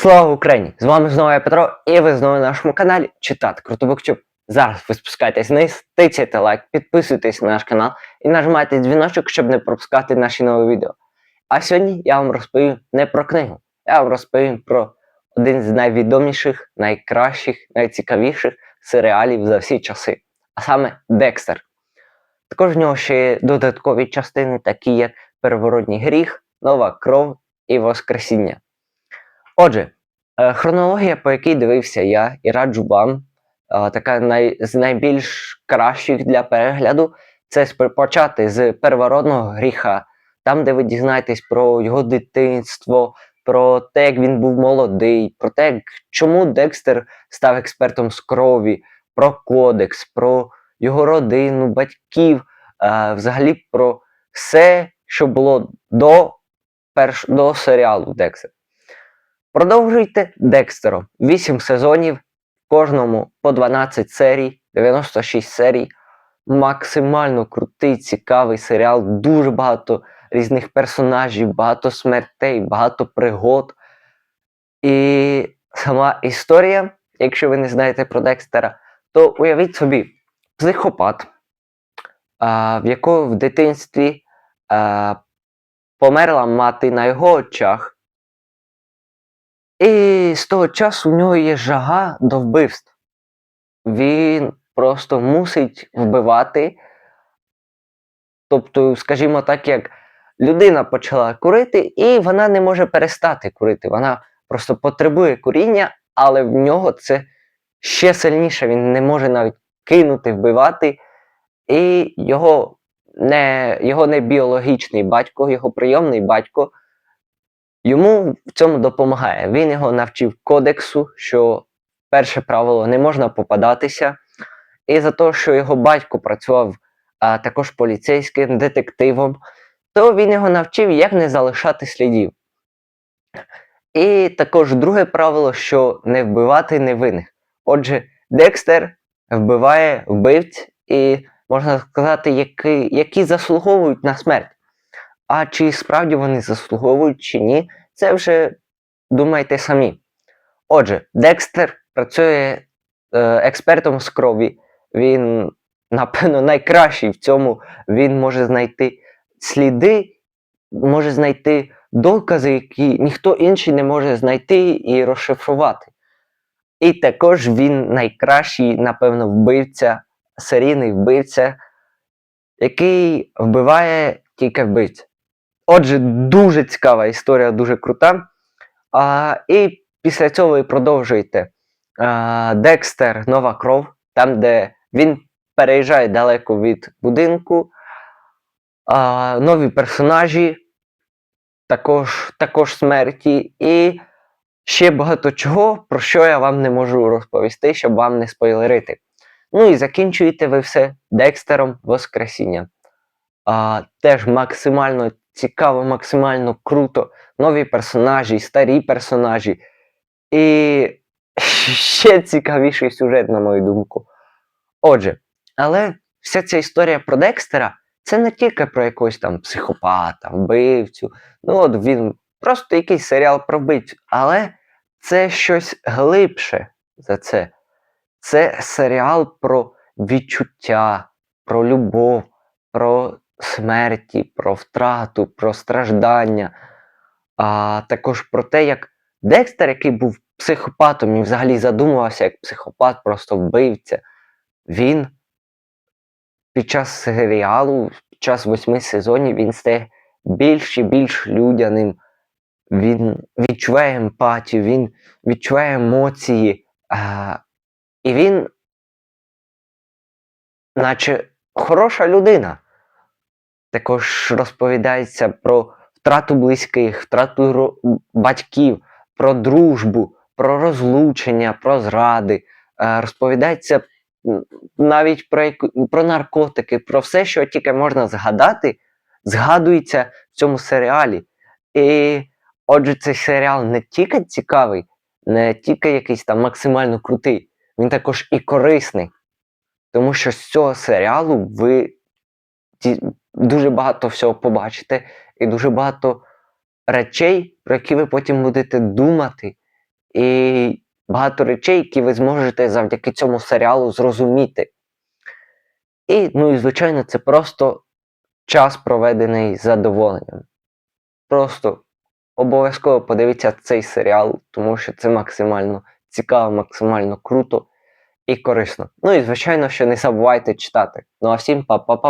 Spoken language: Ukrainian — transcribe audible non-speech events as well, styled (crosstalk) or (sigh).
Слава Україні! З вами знову я Петро, і ви знову на нашому каналі Читати Круто Буктюб. Зараз ви спускайтесь вниз, тицяйте лайк, підписуйтесь на наш канал і нажимайте дзвіночок, щоб не пропускати наші нові відео. А сьогодні я вам розповім не про книгу, я вам розповім про один з найвідоміших, найкращих, найцікавіших серіалів за всі часи, а саме Декстер. Також в нього ще є додаткові частини, такі як Переворотній гріх, Нова кров і Воскресіння. Отже, е, хронологія, по якій дивився я і раджу вам, е, така най, з найбільш кращих для перегляду, це почати з переворотного гріха, там, де ви дізнаєтесь про його дитинство, про те, як він був молодий, про те, чому Декстер став експертом з крові, про кодекс, про його родину, батьків, е, взагалі про все, що було до, перш, до серіалу Декстер. Продовжуйте Декстером. 8 сезонів, кожному по 12 серій, 96 серій. Максимально крутий, цікавий серіал, дуже багато різних персонажів, багато смертей, багато пригод. І сама історія, якщо ви не знаєте про Декстера, то уявіть собі, психопат, в якого в дитинстві померла мати на його очах. І з того часу в нього є жага до вбивств. Він просто мусить вбивати. Тобто, скажімо так, як людина почала курити, і вона не може перестати курити. Вона просто потребує куріння, але в нього це ще сильніше. Він не може навіть кинути, вбивати. І його не, його не біологічний батько, його прийомний батько йому в цьому допомагає. Він його навчив кодексу, що перше правило не можна попадатися. І за те, що його батько працював а, також поліцейським детективом, то він його навчив, як не залишати слідів. І також друге правило, що не вбивати невинних. Отже, Декстер вбиває вбивць і, можна сказати, які, які заслуговують на смерть. А чи справді вони заслуговують чи ні, це вже думайте самі. Отже, Декстер працює е, експертом з крові. Він, напевно, найкращий в цьому. Він може знайти сліди, може знайти докази, які ніхто інший не може знайти і розшифрувати. І також він найкращий, напевно, вбивця, серійний вбивця, який вбиває тільки вбивця. Отже, дуже цікава історія, дуже крута. А, і після цього ви продовжуєте а, Декстер Нова кров, там, де він переїжджає далеко від будинку. А, нові персонажі, також, також смерті, і ще багато чого, про що я вам не можу розповісти, щоб вам не спойлерити. Ну і закінчуєте ви все Декстером Воскресіння. А, теж максимально цікаво, максимально круто. Нові персонажі, старі персонажі. І (laughs) ще цікавіший сюжет, на мою думку. Отже, але вся ця історія про Декстера це не тільки про якогось там психопата, вбивцю. Ну, от він просто якийсь серіал про вбивцю. Але це щось глибше за це. Це серіал про відчуття, про любов, про смерті, про втрату, про страждання, а також про те, як Декстер, який був психопатом і взагалі задумувався як психопат, просто вбивця, він під час серіалу, під час восьми сезонів, він стає більш і більш людяним. Він відчуває емпатію, він відчуває емоції. А, і він, наче хороша людина. Також розповідається про втрату близьких, втрату батьків, про дружбу, про розлучення, про зради. Е, Розповідається навіть про, про наркотики, про все, що тільки можна згадати, згадується в цьому серіалі. І отже, цей серіал не тільки цікавий, не тільки якийсь там максимально крутий, він також і корисний. Тому що з цього серіалу ви дуже багато всього побачите, і дуже багато речей, про які ви потім будете думати, і багато речей, які ви зможете завдяки цьому серіалу зрозуміти. І, ну і звичайно, це просто час, проведений з задоволенням. Просто обов'язково подивіться цей серіал, тому що це максимально цікаво, максимально круто і корисно. Ну і звичайно, що не забувайте читати. Ну а всім па-па-па.